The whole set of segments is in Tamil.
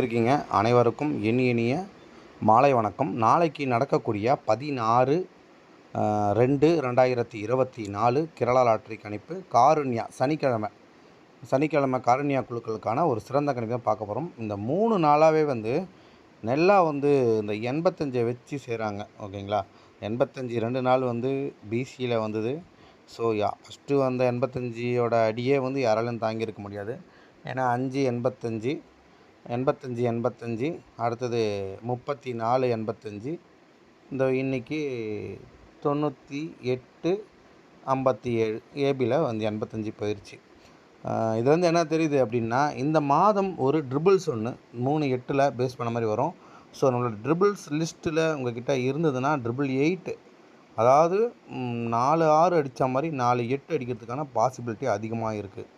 இருக்கீங்க அனைவருக்கும் இனி இனிய மாலை வணக்கம். நாளைக்கு நடக்கக்கூடிய பதினாறு ரெண்டு ரெண்டாயிரத்தி இருபத்தி நாலு கேரளா லாட்ரி கணிப்பு காருண்யா சனிக்கிழமை சனிக்கிழமை காருண்யா குழுக்களுக்கான ஒரு சிறந்த கணிப்பை தான் பார்க்க போகிறோம் இந்த மூணு நாளாகவே வந்து நெல்லா வந்து இந்த எண்பத்தஞ்சை வச்சு செய்கிறாங்க ஓகேங்களா? எண்பத்தஞ்சு ரெண்டு நாள் வந்து பிசியில் வந்தது. ஸோ யா ஃபஸ்ட்டு வந்த எண்பத்தஞ்சியோட அடியே வந்து யாராலும் தாங்கியிருக்க முடியாது. ஏன்னா அஞ்சு எண்பத்தஞ்சு எண்பத்தஞ்சு எண்பத்தஞ்சு அடுத்தது முப்பத்தி நாலு எண்பத்தஞ்சு. இந்த இன்னைக்கு தொண்ணூற்றி எட்டு ஐம்பத்தி ஏழு ஏபியில் வந்து எண்பத்தஞ்சு போயிடுச்சு இது வந்து என்ன தெரியுது அப்படின்னா இந்த மாதம் ஒரு ட்ரிபிள்ஸ் ஒன்று மூணு எட்டில் பேஸ் பண்ண மாதிரி வரும். ஸோ நம்மளோட ட்ரிபிள்ஸ் லிஸ்ட்டில் உங்ககிட்ட இருந்ததுன்னா ட்ரிபிள் எயிட்டு அதாவது நாலு ஆறு அடித்த மாதிரி நாலு எட்டு அடிக்கிறதுக்கான பாசிபிலிட்டி அதிகமாக இருக்குது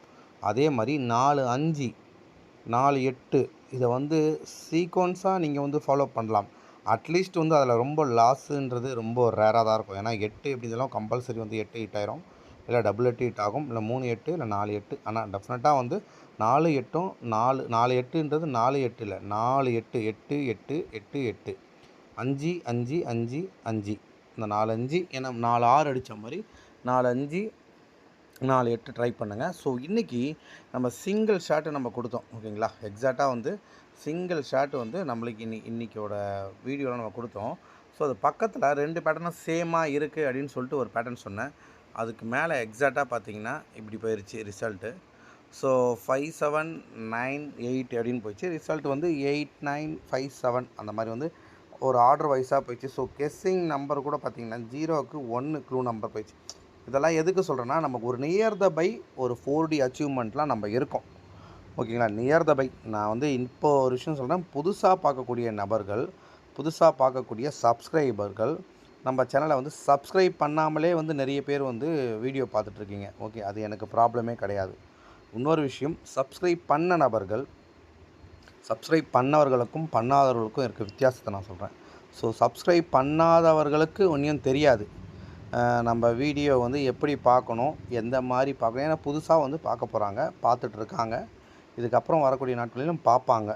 அதே மாதிரி நாலு அஞ்சு நாலு எட்டு இதை வந்து சீக்வன்ஸாக நீங்கள் வந்து ஃபாலோ பண்ணலாம். அட்லீஸ்ட் வந்து அதில் ரொம்ப லாஸுன்றது ரொம்ப ரேராக தான் இருக்கும். ஏன்னா எட்டு எப்படி இதெல்லாம் கம்பல்சரி வந்து எட்டு ஹிட் ஆயிரும். இல்லை டபுள் எட்டு ஹிட் ஆகும். இல்லை மூணு எட்டு இல்லை நாலு எட்டு ஆனால் டெஃபினட்டாக வந்து நாலு எட்டும் நாலு நாலு எட்டுன்றது நாலு எட்டு இல்லை. நாலு எட்டு எட்டு எட்டு எட்டு எட்டு. அஞ்சு அஞ்சு அஞ்சு அஞ்சு. இந்த நாலு அஞ்சு ஏன்னா நாலு ஆறு அடித்த மாதிரி நாலு அஞ்சு நாலு எட்டு ட்ரை பண்ணுங்கள் ஸோ இன்றைக்கி நம்ம சிங்கிள் ஷாட்டு நம்ம கொடுத்தோம். ஓகேங்களா எக்ஸாக்டாக வந்து சிங்கிள் ஷாட்டு வந்து நம்மளுக்கு இன்னி இன்றைக்கியோட வீடியோவில் நம்ம கொடுத்தோம். ஸோ அது பக்கத்தில் ரெண்டு பேட்டர்னும் சேமாக இருக்குது அப்படின்னு சொல்லிட்டு ஒரு பேட்டர்ன் சொன்னேன். அதுக்கு மேலே எக்ஸாக்டாக பார்த்தீங்கன்னா இப்படி போயிடுச்சு result so five seven nine eight அப்படின்னு போயிடுச்சு. ரிசல்ட் வந்து எயிட் நைன் ஃபைவ் செவன் அந்த மாதிரி வந்து ஒரு ஆர்டர் வைஸாக போயிடுச்சு. ஸோ கெஸ்ஸிங் நம்பர் கூட பார்த்தீங்கன்னா ஜீரோவுக்கு ஒன்று க்ளூ நம்பர் போயிடுச்சு. இதெல்லாம் எதுக்கு சொல்கிறேன்னா நமக்கு ஒரு நியர் த பை ஒரு ஃபோர் டி அச்சீவ்மெண்ட்லாம் நம்ம இருக்கோம். ஓகேங்களா? நியர் த பை நான் வந்து இப்போ ஒரு விஷயம் சொல்கிறேன் புதுசாக பார்க்கக்கூடிய நபர்கள் புதுசாக பார்க்கக்கூடிய சப்ஸ்கிரைபர்கள் நம்ம சேனலை வந்து சப்ஸ்கிரைப் பண்ணாமலே வந்து நிறைய பேர் வந்து வீடியோ பார்த்துட்ருக்கீங்க. ஓகே? அது எனக்கு ப்ராப்ளமே கிடையாது. இன்னொரு விஷயம் சப்ஸ்கிரைப் பண்ண நபர்கள் சப்ஸ்கிரைப் பண்ணவர்களுக்கும் பண்ணாதவர்களுக்கும் இருக்க வித்தியாசத்தை நான் சொல்கிறேன் ஸோ சப்ஸ்கிரைப் பண்ணாதவர்களுக்கு ஒன்றும் தெரியாது. நம்ம வீடியோ வந்து எப்படி பார்க்கணும் எந்த மாதிரி பார்க்கணும் ஏன்னா புதுசாக வந்து பார்க்க போகிறாங்க பார்த்துட்ருக்காங்க இதுக்கப்புறம் வரக்கூடிய நாட்களிலும் பார்ப்பாங்க.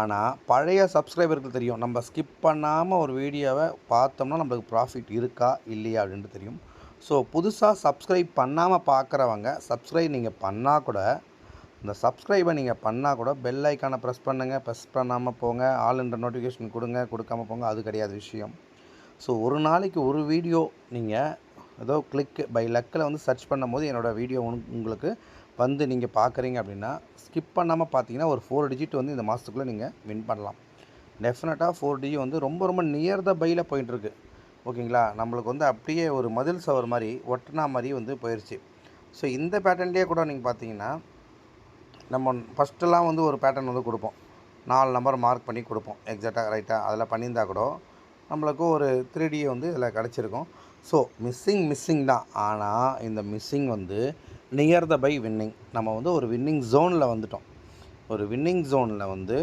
ஆனால் பழைய சப்ஸ்கிரைபருக்கு தெரியும். நம்ம ஸ்கிப் பண்ணாமல் ஒரு வீடியோவை பார்த்தோம்னா நம்மளுக்கு ப்ராஃபிட் இருக்கா இல்லையா அப்படின்ட்டு தெரியும். ஸோ புதுசாக சப்ஸ்கிரைப் பண்ணாமல் பார்க்குறவங்க சப்ஸ்கிரைப் நீங்கள் பண்ணால் கூட இந்த சப்ஸ்கிரைபை நீங்கள் பண்ணால் கூட பெல் ஐக்கானை ப்ரெஸ் பண்ணுங்கள் ப்ரெஸ் பண்ணாமல் போங்க ஆல் என்ற நோட்டிஃபிகேஷன் கொடுங்க கொடுக்காம போங்க அது கிடையாது விஷயம். ஸோ ஒரு நாளைக்கு ஒரு வீடியோ நீங்கள் ஏதோ கிளிக் பை லக்கில் வந்து சர்ச் பண்ணும்போது என்னோடய வீடியோ உங்களுக்கு வந்து நீங்கள் பார்க்குறீங்க அப்படின்னா ஸ்கிப் பண்ணாமல் பார்த்தீங்கன்னா ஒரு ஃபோர் டிஜிட் வந்து இந்த மாதத்துக்குள்ளே நீங்கள் வின் பண்ணலாம். டெஃபினட்டாக ஃபோர் டிஜி வந்து ரொம்ப ரொம்ப நியர் த பையில் போயிட்டுருக்கு ஓகேங்களா? நம்மளுக்கு வந்து அப்படியே ஒரு மதில் சவர் மாதிரி ஒட்டினா மாதிரி வந்து போயிடுச்சு ஸோ இந்த பேட்டர்ன்லேயே கூட நீங்கள் பார்த்தீங்கன்னா நம்ம ஃபஸ்ட்டெல்லாம் வந்து ஒரு பேட்டர்ன் வந்து கொடுப்போம். நாலு நம்பர் மார்க் பண்ணி கொடுப்போம். எக்ஸாக்டாக ரைட்டாக அதில் பண்ணியிருந்தா கூட நம்மளுக்கு ஒரு த்ரீ டி வந்து இதில் கிடச்சிருக்கும். ஸோ மிஸ்ஸிங் மிஸ்ஸிங் தான். ஆனால் இந்த மிஸ்ஸிங் வந்து நியர் த பை வின்னிங் நம்ம வந்து ஒரு வின்னிங் ஜோனில் வந்துட்டோம். ஒரு வின்னிங் ஜோனில் வந்து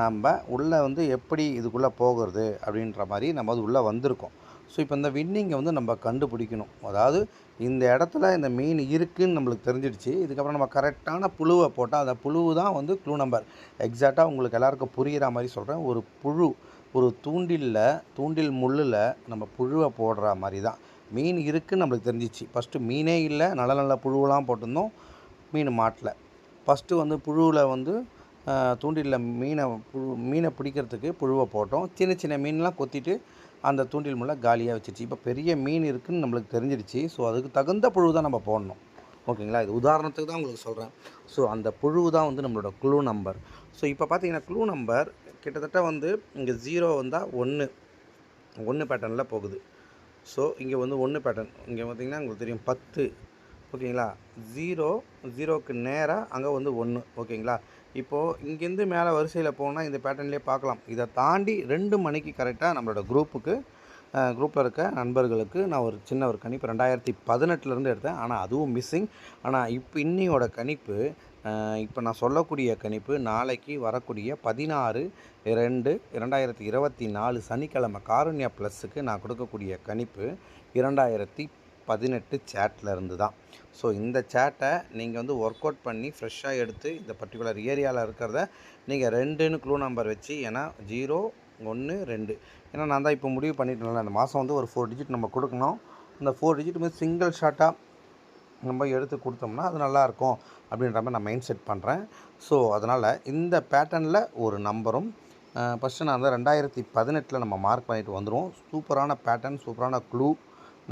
நம்ம உள்ளே வந்து எப்படி இதுக்குள்ளே போகிறது அப்படின்ற மாதிரி நம்ம அது உள்ளே வந்திருக்கோம். ஸோ இப்போ இந்த வின்னிங்கை வந்து நம்ம கண்டுபிடிக்கணும். அதாவது இந்த இடத்துல இந்த மீன் இருக்குதுன்னு நம்மளுக்கு தெரிஞ்சிடுச்சு. இதுக்கப்புறம் நம்ம கரெக்டான புழுவை போட்டால் அந்த புழு தான் வந்து க்ளூ நம்பர் எக்ஸாக்டாக உங்களுக்கு எல்லாருக்கும் புரிகிற மாதிரி சொல்கிறேன் ஒரு புழு ஒரு தூண்டிலில் தூண்டில் முள்ளில் நம்ம புழுவை போடுற மாதிரி தான். மீன் இருக்குதுன்னு நம்மளுக்கு தெரிஞ்சிச்சு. ஃபஸ்ட்டு மீனே இல்லை. நல்ல நல்ல புழுவெல்லாம் போட்டிருந்தோம். மீன் மாட்டல. ஃபஸ்ட்டு வந்து புழுவில் வந்து தூண்டிலில் மீனை புழு மீனை பிடிக்கிறதுக்கு புழுவை போட்டோம். சின்ன சின்ன மீன்லாம் கொத்திட்டு அந்த தூண்டில் முள்ள காலியாக வச்சிருச்சு. இப்போ பெரிய மீன் இருக்குதுன்னு நம்மளுக்கு தெரிஞ்சிருச்சு. ஸோ அதுக்கு தகுந்த புழு தான் நம்ம போடணும். ஓகேங்களா? இது உதாரணத்துக்கு தான் உங்களுக்கு சொல்கிறேன் ஸோ அந்த புழு தான் வந்து நம்மளோட குழு நம்பர் ஸோ இப்போ பார்த்தீங்கன்னா குழு நம்பர் கிட்டத்தட்ட வந்து இங்கே ஜீரோ வந்தால் ஒன்று ஒன்று பேட்டர்னில் போகுது. ஸோ இங்கே வந்து ஒன்று பேட்டர்ன் இங்கே பார்த்தீங்கன்னா உங்களுக்கு தெரியும் பத்து. ஓகேங்களா? ஜீரோ ஜீரோக்கு நேராக அங்கே வந்து ஒன்று ஓகேங்களா? இப்போது இங்கேருந்து மேலே வரிசையில் போனால் இந்த பேட்டர்ன்லேயே பார்க்கலாம் இதை தாண்டி ரெண்டு மணிக்கு கரெக்டாக நம்மளோட குரூப்புக்கு குரூப்பில் இருக்க நண்பர்களுக்கு நான் ஒரு சின்ன ஒரு கணிப்பு ரெண்டாயிரத்தி பதினெட்டுலேருந்து எடுத்தேன். ஆனால் அதுவும் மிஸ்ஸிங் ஆனால் இப்போ இன்னியோட கணிப்பு இப்போ நான் சொல்லக்கூடிய கணிப்பு நாளைக்கு வரக்கூடிய பதினாறு ரெண்டு இரண்டாயிரத்தி இருபத்தி நாலு சனிக்கிழமை காருண்யா ப்ளஸ்ஸுக்கு நான் கொடுக்கக்கூடிய கணிப்பு இரண்டாயிரத்தி பதினெட்டு சேட்டில் இருந்து தான் ஸோ இந்த சேட்டை நீங்கள் வந்து ஒர்க் அவுட் பண்ணி ஃப்ரெஷ்ஷாக எடுத்து இந்த பர்டிகுலர் ஏரியாவில் இருக்கிறத நீங்கள் ரெண்டுன்னு க்ளூ நம்பர் வச்சு ஏன்னா ஜீரோ ஒன்று ரெண்டு. ஏன்னா நான் தான் இப்போ முடிவு பண்ணிட்டேன்ல அந்த மாதம் வந்து ஒரு ஃபோர் டிஜிட் நம்ம கொடுக்கணும். இந்த ஃபோர் டிஜிட் வந்து சிங்கிள் ஷாட்டாக நம்ம எடுத்து கொடுத்தோம்னா அது நல்லாயிருக்கும் அப்படின்ற மாதிரி நான் மைண்ட் செட் பண்ணுறேன் ஸோ அதனால் இந்த பேட்டர்னில் ஒரு நம்பரும் ஃபஸ்ட்டு நான் வந்து ரெண்டாயிரத்தி பதினெட்டில் நம்ம மார்க் பண்ணிட்டு வந்துடுவோம் சூப்பரான பேட்டர்ன் சூப்பரான க்ளூ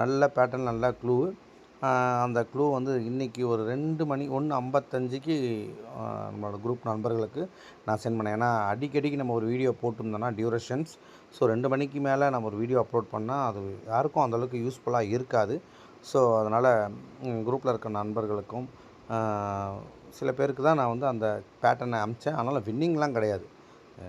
நல்ல பேட்டர்ன் நல்ல க்ளூ அந்த க்ளூ வந்து இன்றைக்கி ஒரு ரெண்டு மணி ஒன்று ஐம்பத்தஞ்சுக்கு நம்மளோட குரூப் நண்பர்களுக்கு நான் சென்ட் பண்ணேன். ஏன்னா அடிக்கடிக்கு நம்ம ஒரு வீடியோ போட்டிருந்தோன்னா டியூரேஷன்ஸ் ஸோ ரெண்டு மணிக்கு மேலே நம்ம ஒரு வீடியோ அப்லோட் பண்ணால் அது யாருக்கும் அந்தளவுக்கு யூஸ்ஃபுல்லாக இருக்காது. ஸோ அதனால் குரூப்பில் இருக்க நண்பர்களுக்கும் சில பேருக்கு தான் நான் வந்து அந்த பேட்டர்னை அமிச்சேன். அதனால் வின்னிங்லாம் கிடையாது.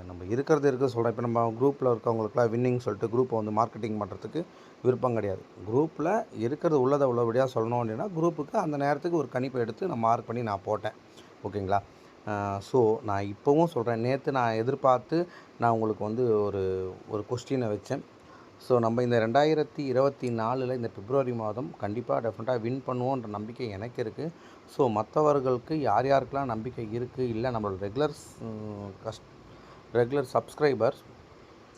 நம்ம இருக்கிறது இருக்க சொல்கிறேன் இப்போ நம்ம குரூப்பில் இருக்கவங்களுக்குலாம் வின்னிங் சொல்லிட்டு குரூப்பை வந்து மார்க்கெட்டிங் பண்ணுறதுக்கு விருப்பம் கிடையாது. குரூப்பில் இருக்கிறது உள்ளதை உள்ளபடியாக சொல்லணும் அப்படின்னா குரூப்புக்கு அந்த நேரத்துக்கு ஒரு கணிப்பை எடுத்து நான் மார்க் பண்ணி நான் போட்டேன். ஓகேங்களா? ஸோ நான் இப்போவும் சொல்கிறேன் நேற்று நான் எதிர்பார்த்து நான் உங்களுக்கு வந்து ஒரு ஒரு கொஸ்டினை வச்சேன். ஸோ நம்ம இந்த ரெண்டாயிரத்தி இருபத்தி நாலில் இந்த பிப்ரவரி மாதம் கண்டிப்பாக டெஃபினட்டாக வின் பண்ணுவோன்ற நம்பிக்கை எனக்கு இருக்குது ஸோ மற்றவர்களுக்கு யார் யாருக்கெல்லாம் நம்பிக்கை இருக்குது இல்லை நம்மளோட ரெகுலர்ஸ் கஸ்ட் ரெகுலர் சப்ஸ்கிரைபர்ஸ்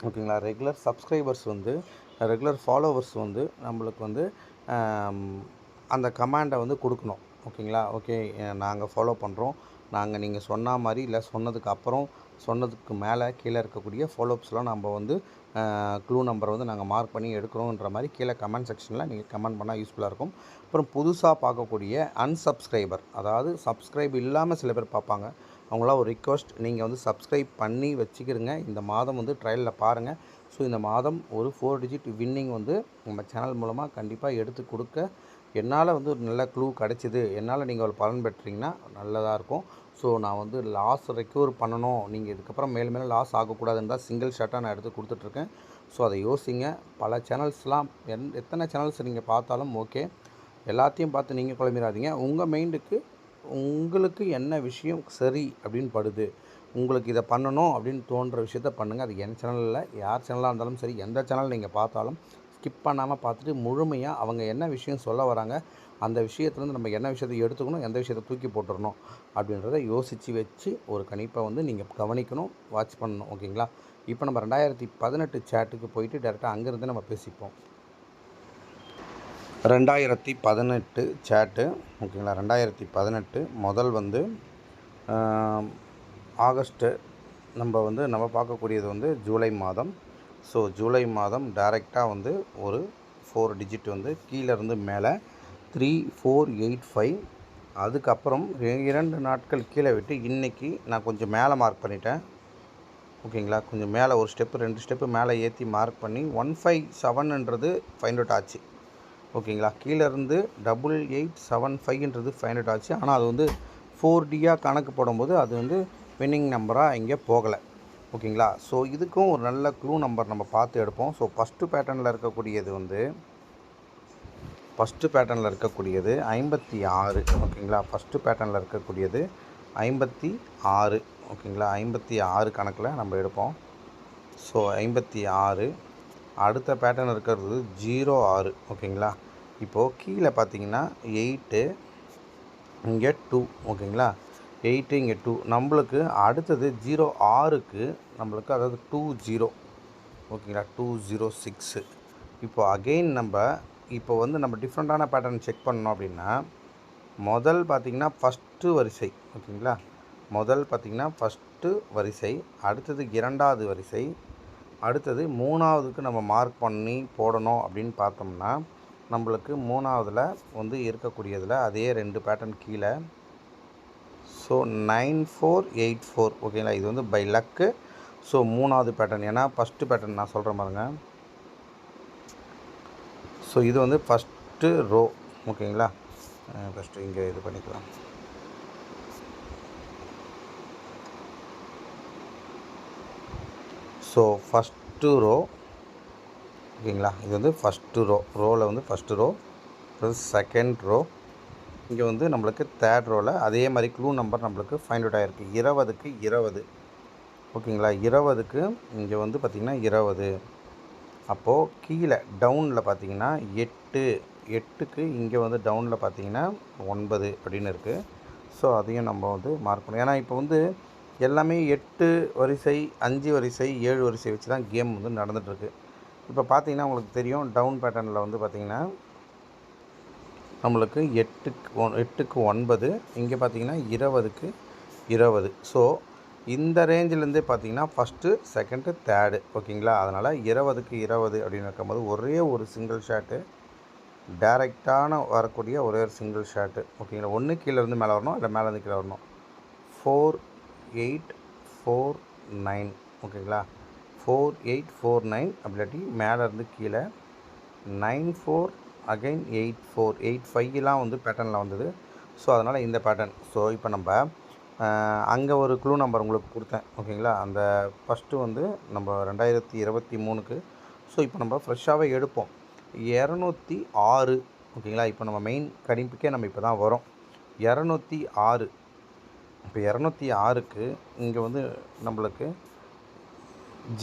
ஓகேங்களா? ரெகுலர் சப்ஸ்கிரைபர்ஸ் வந்து ரெகுலர் ஃபாலோவர்ஸ் வந்து நம்மளுக்கு வந்து அந்த கமாண்டை வந்து கொடுக்கணும். ஓகேங்களா? ஓகே நாங்கள் ஃபாலோ பண்ணுறோம் நாங்கள் நீங்கள் சொன்ன மாதிரி இல்லை சொன்னதுக்கு அப்புறம் சொன்னதுக்கு மேலே கீழே இருக்கக்கூடிய ஃபாலோஅப்ஸ்லாம் நம்ம வந்து க்ளூ நம்பரை வந்து நாங்கள் மார்க் பண்ணி எடுக்கிறோன்ற மாதிரி கீழே கமெண்ட் செக்ஷனில் நீங்கள் கமெண்ட் பண்ணால் யூஸ்ஃபுல்லாக இருக்கும். அப்புறம் புதுசாக பார்க்கக்கூடிய அன்சப்ஸ்கிரைபர் அதாவது சப்ஸ்கிரைப் இல்லாமல் சில பேர் பார்ப்பாங்க. அவங்களாம் ஒரு ரிக்வஸ்ட் நீங்கள் வந்து சப்ஸ்கிரைப் பண்ணி வச்சுக்கிறங்க இந்த மாதம் வந்து ட்ரையலில் பாருங்கள் ஸோ இந்த மாதம் ஒரு ஃபோர் டிஜிட் வின்னிங் வந்து நம்ம சேனல் மூலமாக கண்டிப்பாக எடுத்து கொடுக்க என்னால் வந்து ஒரு நல்ல க்ளூ கிடச்சிது. என்னால் நீங்கள் ஒரு பலன் பெற்றீங்கன்னா நல்லதாக இருக்கும். ஸோ நான் வந்து லாஸ் ரெக்யூர் பண்ணணும். நீங்கள் இதுக்கப்புறம் மேலும் மேலும் லாஸ் ஆகக்கூடாதுன்னு தான் சிங்கிள் ஷர்ட்டாக நான் எடுத்து கொடுத்துட்ருக்கேன். ஸோ அதை யோசிங்க. பல சேனல்ஸ்லாம் என் எத்தனை சேனல்ஸ் நீங்கள் பார்த்தாலும் ஓகே எல்லாத்தையும் பார்த்து நீங்கள் குழம்பிடாதீங்க உங்கள் மைண்டுக்கு உங்களுக்கு என்ன விஷயம் சரி அப்படின்னு படுது. உங்களுக்கு இதை பண்ணணும் அப்படின்னு தோன்ற விஷயத்த பண்ணுங்கள் அது என் சேனலில் யார் சேனலாக இருந்தாலும் சரி எந்த சேனல் நீங்கள் பார்த்தாலும் ஸ்கிப் பண்ணாமல் பார்த்துட்டு முழுமையாக அவங்க என்ன விஷயம் சொல்ல வராங்க அந்த விஷயத்துலேருந்து நம்ம என்ன விஷயத்தை எடுத்துக்கணும் எந்த விஷயத்தை தூக்கி போட்டுடணும் அப்படின்றத யோசித்து வச்சு ஒரு கணிப்பை வந்து நீங்கள் கவனிக்கணும் வாட்ச் பண்ணணும் ஓகேங்களா? இப்போ நம்ம ரெண்டாயிரத்தி பதினெட்டு சேட்டுக்கு போயிட்டு டேரெக்டாக அங்கேருந்து நம்ம பேசிப்போம். ரெண்டாயிரத்தி பதினெட்டு சேட்டு ஓகேங்களா? ரெண்டாயிரத்தி பதினெட்டு முதல் வந்து ஆகஸ்ட்டு நம்ம வந்து நம்ம பார்க்கக்கூடியது வந்து ஜூலை மாதம். ஸோ ஜூலை மாதம் டைரெக்டாக வந்து ஒரு ஃபோர் டிஜிட் வந்து கீழேருந்து மேலே த்ரீ ஃபோர் எயிட் ஃபைவ். அதுக்கப்புறம் இரண்டு நாட்கள் கீழே விட்டு இன்றைக்கி நான் கொஞ்சம் மேலே மார்க் பண்ணிட்டேன். ஓகேங்களா? கொஞ்சம் மேலே ஒரு ஸ்டெப்பு ரெண்டு ஸ்டெப்பு மேலே ஏற்றி மார்க் பண்ணி ஒன் ஃபைவ் செவன்ன்றது ஃபைண்ட் அவுட் ஆச்சு. ஓகேங்களா? கீழே இருந்து டபுள் எயிட் செவன் ஃபைவ்ன்றது ஃபைண்ட் அவுட் ஆச்சு. ஆனால் அது வந்து ஃபோர் டியாக கணக்கு போடும்போது அது வந்து வின்னிங் நம்பராக இங்கே போகலை. ஓகேங்களா? ஸோ இதுக்கும் ஒரு நல்ல க்ளூ நம்பர் நம்ம பார்த்து எடுப்போம். ஸோ ஃபஸ்ட்டு பேட்டர்னில் இருக்கக்கூடியது வந்து ஃபஸ்ட்டு பேட்டர்னில் இருக்கக்கூடியது ஐம்பத்தி ஆறு ஓகேங்களா? ஃபஸ்ட்டு பேட்டர்னில் இருக்கக்கூடியது ஐம்பத்தி ஆறு ஓகேங்களா? ஐம்பத்தி ஆறு கணக்கில் நம்ம எடுப்போம். ஸோ ஐம்பத்தி ஆறு. அடுத்த பேட்டர்ன் இருக்கிறது ஜீரோ ஆறு ஓகேங்களா? இப்போது கீழே பார்த்தீங்கன்னா எயிட்டு இங்கே டூ ஓகேங்களா? எயிட்டு இங்கே டூ நம்மளுக்கு அடுத்தது ஜீரோ ஆறுக்கு நம்மளுக்கு அதாவது டூ ஜீரோ ஓகேங்களா? டூ ஜீரோ சிக்ஸு இப்போ அகெயின் நம்ம இப்போ வந்து நம்ம டிஃப்ரெண்ட்டான பேட்டர்ன் செக் பண்ணோம் அப்படின்னா முதல் பார்த்திங்கன்னா ஃபஸ்ட்டு வரிசை ஓகேங்களா? முதல் பார்த்திங்கன்னா ஃபஸ்ட்டு வரிசை அடுத்தது இரண்டாவது வரிசை அடுத்தது மூணாவதுக்கு நம்ம மார்க் பண்ணி போடணும் அப்படின்னு பார்த்தோம்னா நம்மளுக்கு மூணாவதில் வந்து இருக்கக்கூடியதில் அதே ரெண்டு பேட்டர்ன் கீழே. So nine four eight four ஓகேங்களா? இது வந்து பை லக்கு ஸோ மூணாவது பேட்டர்ன் ஏன்னா ஃபஸ்ட்டு பேட்டர்ன் நான் சொல்கிறேன் பாருங்கள் ஸோ இது வந்து ஃபஸ்ட்டு ரோ ஓகேங்களா? ஃபஸ்ட்டு இங்கே இது பண்ணிக்கலாம். ஸோ ஃபஸ்ட்டு ரோ ஓகேங்களா? இது வந்து ஃபஸ்ட்டு ரோ ரோவில் வந்து ஃபஸ்ட்டு ரோ செகண்ட் ரோ இங்கே வந்து நம்மளுக்கு தேர்ட் ரோவில் அதே மாதிரி க்ளூ நம்பர் நம்மளுக்கு ஃபைண்ட் அவுட் ஆகிருக்கு இருபதுக்கு இருபது. ஓகேங்களா? இருபதுக்கு இங்கே வந்து பார்த்திங்கன்னா இருபது. அப்போது கீழே டவுனில் பார்த்தீங்கன்னா எட்டு எட்டுக்கு இங்கே வந்து டவுனில் பார்த்தீங்கன்னா ஒன்பது அப்படின்னு இருக்குது ஸோ அதையும் நம்ம வந்து மார்க் பண்ணணும். ஏன்னா இப்போ வந்து எல்லாமே எட்டு வரிசை அஞ்சு வரிசை ஏழு வரிசை வச்சு தான் கேம் வந்து நடந்துகிட்ருக்கு இப்போ பார்த்தீங்கன்னா உங்களுக்கு தெரியும் டவுன் பேட்டர்னில் வந்து பார்த்திங்கன்னா நம்மளுக்கு எட்டுக்கு ஒ எட்டுக்கு ஒன்பது இங்கே பார்த்தீங்கன்னா இருபதுக்கு இருபது. ஸோ இந்த ரேஞ்சிலேருந்தே பார்த்தீங்கன்னா ஃபஸ்ட்டு செகண்டு தேர்டு ஓகேங்களா அதனால் இருபதுக்கு இருபது அப்படின்னு இருக்கும்போது ஒரே ஒரு சிங்கிள் ஷாட்டு டைரெக்டான வரக்கூடிய ஒரே ஒரு சிங்கிள் ஷாட்டு ஓகேங்களா ஒன்று கீழேருந்து மேலே வரணும் இல்லை மேலேருந்து கீழே வரணும். ஃபோர் எயிட் ஃபோர் நைன் ஓகேங்களா ஃபோர் எயிட் ஃபோர் நைன் அப்படி இல்லாட்டி கீழே. Nine four again eight four eight ஃபைவ்லாம் வந்து பேட்டர்னில் வந்தது. ஸோ அதனால் இந்த பேட்டர்ன் ஸோ இப்போ நம்ம அங்கே ஒரு க்ளூ நம்பர் உங்களுக்கு கொடுத்தேன் ஓகேங்களா? அந்த ஃபஸ்ட்டு வந்து நம்ம ரெண்டாயிரத்தி இருபத்தி மூணுக்கு ஸோ இப்போ நம்ம ஃப்ரெஷ்ஷாகவே எடுப்போம். இரநூத்தி ஆறு ஓகேங்களா? இப்போ நம்ம மெயின் கணிப்புக்கே நம்ம இப்போ தான் வரோம். இரநூத்தி ஆறு இப்போ இரநூத்தி ஆறுக்கு இங்கே வந்து நம்மளுக்கு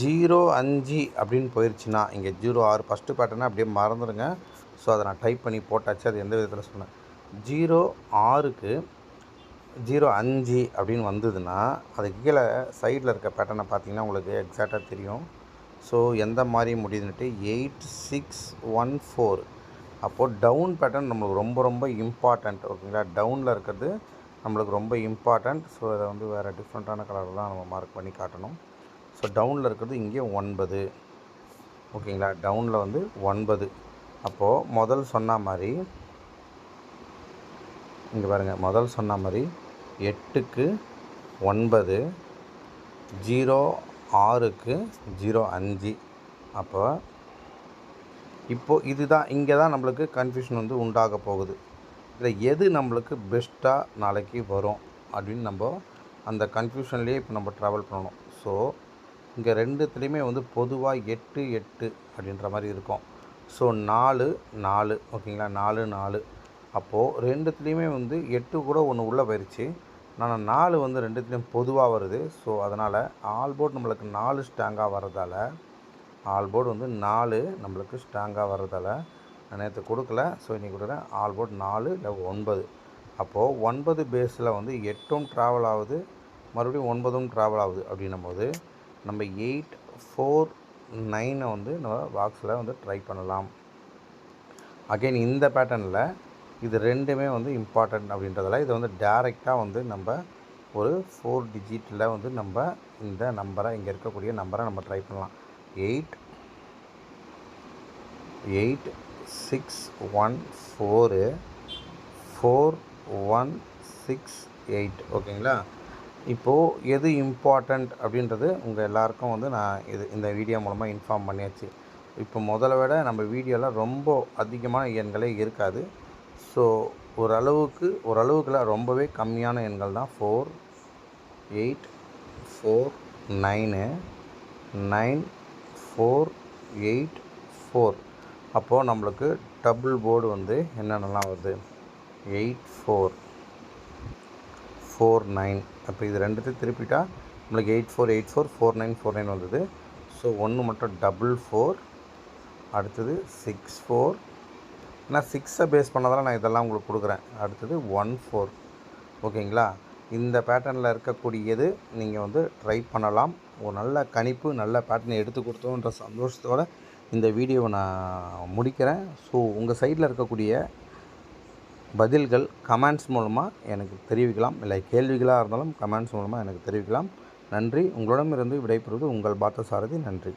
ஜீரோ அஞ்சு அப்படின்னு போயிடுச்சுன்னா இங்கே ஜீரோ ஆறு ஃபஸ்ட்டு பேட்டர்னா அப்படியே மறந்துடுங்க. ஸோ அதை நான் டைப் பண்ணி போட்டாச்சு அது எந்த விதத்தில் சொன்னேன். ஜீரோ ஆறுக்கு ஜீரோ அஞ்சு அப்படின்னு வந்ததுன்னா அதுக்கு கீழே சைடில் இருக்க பேட்டர்னை பார்த்தீங்கன்னா உங்களுக்கு எக்ஸாக்டாக தெரியும். ஸோ எந்த மாதிரி முடியுதுன்ட்டு எயிட் சிக்ஸ் ஒன் ஃபோர் அப்போது டவுன் பேட்டர்ன் நம்மளுக்கு ரொம்ப ரொம்ப இம்பார்ட்டண்ட் ஓகேங்களா? டவுனில் இருக்கிறது நம்மளுக்கு ரொம்ப இம்பார்ட்டண்ட் ஸோ அதை வந்து வேறு டிஃப்ரெண்ட்டான கலர் தான் நம்ம மார்க் பண்ணி காட்டணும். ஸோ டவுனில் இருக்கிறது இங்கே ஒன்பது. ஓகேங்களா? டவுனில் வந்து ஒன்பது. அப்போது முதல் சொன்ன மாதிரி இங்கே பாருங்கள் முதல் சொன்ன மாதிரி எட்டுக்கு ஒன்பது ஜீரோ ஆறுக்கு ஜீரோ அஞ்சு. அப்போ இப்போது இதுதான் இங்கே தான் நம்மளுக்கு கன்ஃபியூஷன் வந்து உண்டாக போகுது. இதில் எது நம்மளுக்கு பெஸ்ட்டாக நாளைக்கு வரும் அப்படின்னு நம்ம அந்த கன்ஃபியூஷன்லேயே இப்போ நம்ம ட்ராவல் பண்ணணும். ஸோ இங்கே ரெண்டுத்துலேயுமே வந்து பொதுவாக எட்டு எட்டு அப்படின்ற மாதிரி இருக்கும். ஸோ நாலு நாலு ஓகேங்களா நாலு நாலு. அப்போது ரெண்டுத்துலேயுமே வந்து எட்டு கூட ஒன்று உள்ளே போயிடுச்சு ஆனால் நாலு வந்து ரெண்டுத்துலேயும் பொதுவாக வருது. ஸோ அதனால் ஆல் போர்டு நம்மளுக்கு நாலு ஸ்ட்ராங்காக வர்றதால ஆல் போர்டு வந்து நாலு நம்மளுக்கு ஸ்ட்ராங்காக வர்றதால நான் நேற்று கொடுக்கல. ஸோ இன்றைக்கி கொடுக்குறேன். ஆல் போர்டு நாலு இல்லை ஒன்பது. அப்போது ஒன்பது பேஸில் வந்து எட்டும் ட்ராவல் ஆகுது. மறுபடியும் ஒன்பதும் ட்ராவல் ஆகுது அப்படின்னும் போது நம்ம எயிட் ஃபோர் நைனை வந்து நம்ம பாக்ஸில் வந்து ட்ரை பண்ணலாம். அகைன் இந்த பேட்டர்னில் இது ரெண்டுமே வந்து இம்பார்ட்டண்ட் அப்படின்றதால இதை வந்து டேரெக்டாக வந்து நம்ம ஒரு ஃபோர் டிஜிட்டில் வந்து நம்ம இந்த நம்பரை இங்கே இருக்கக்கூடிய நம்பரை நம்ம ட்ரை பண்ணலாம். Eight eight six one four four one six eight ஓகேங்களா இப்போது எது இம்பார்ட்டண்ட் அப்படின்றது உங்கள் எல்லாருக்கும் வந்து நான் இது இந்த வீடியோ மூலமாக இன்ஃபார்ம் பண்ணியாச்சு. இப்போ முதல்ல விட நம்ம வீடியோவில் ரொம்ப அதிகமான எண்களே இருக்காது. ஸோ ஓரளவுக்கு ஓரளவுக்குலாம் ரொம்பவே கம்மியான எண்கள் தான். Four eight four nine nine four eight four அப்போது நம்மளுக்கு டபுள் போர்டு வந்து என்னென்னலாம் வருது? எயிட் ஃபோர் ஃபோர் நைன் அப்போ இது ரெண்டுத்தையும் திருப்பிட்டா நம்மளுக்கு eight four eight four four nine four nine வந்தது ஸோ ஒன்று மட்டும் டபுள் ஃபோர் அடுத்தது சிக்ஸ் ஃபோர் நான் சிக்ஸை பேஸ் பண்ணதால் நான் இதெல்லாம் உங்களுக்கு கொடுக்குறேன். அடுத்தது ஒன் ஃபோர் ஓகேங்களா? இந்த பேட்டர்னில் இருக்கக்கூடியது நீங்கள் வந்து ட்ரை பண்ணலாம். ஒரு நல்ல கணிப்பு நல்ல பேட்டர்னை எடுத்து கொடுத்தோன்ற சந்தோஷத்தோடு இந்த வீடியோவை நான் முடிக்கிறேன். ஸோ உங்கள் சைடில் இருக்கக்கூடிய பதில்கள் கமெண்ட்ஸ் மூலமாக எனக்கு தெரிவிக்கலாம். இல்லை கேள்விகளாக இருந்தாலும் கமெண்ட்ஸ் மூலமாக எனக்கு தெரிவிக்கலாம். நன்றி. உங்களிடமிருந்து விடைபெறுவது உங்கள் பார்த்த சாரதி நன்றி.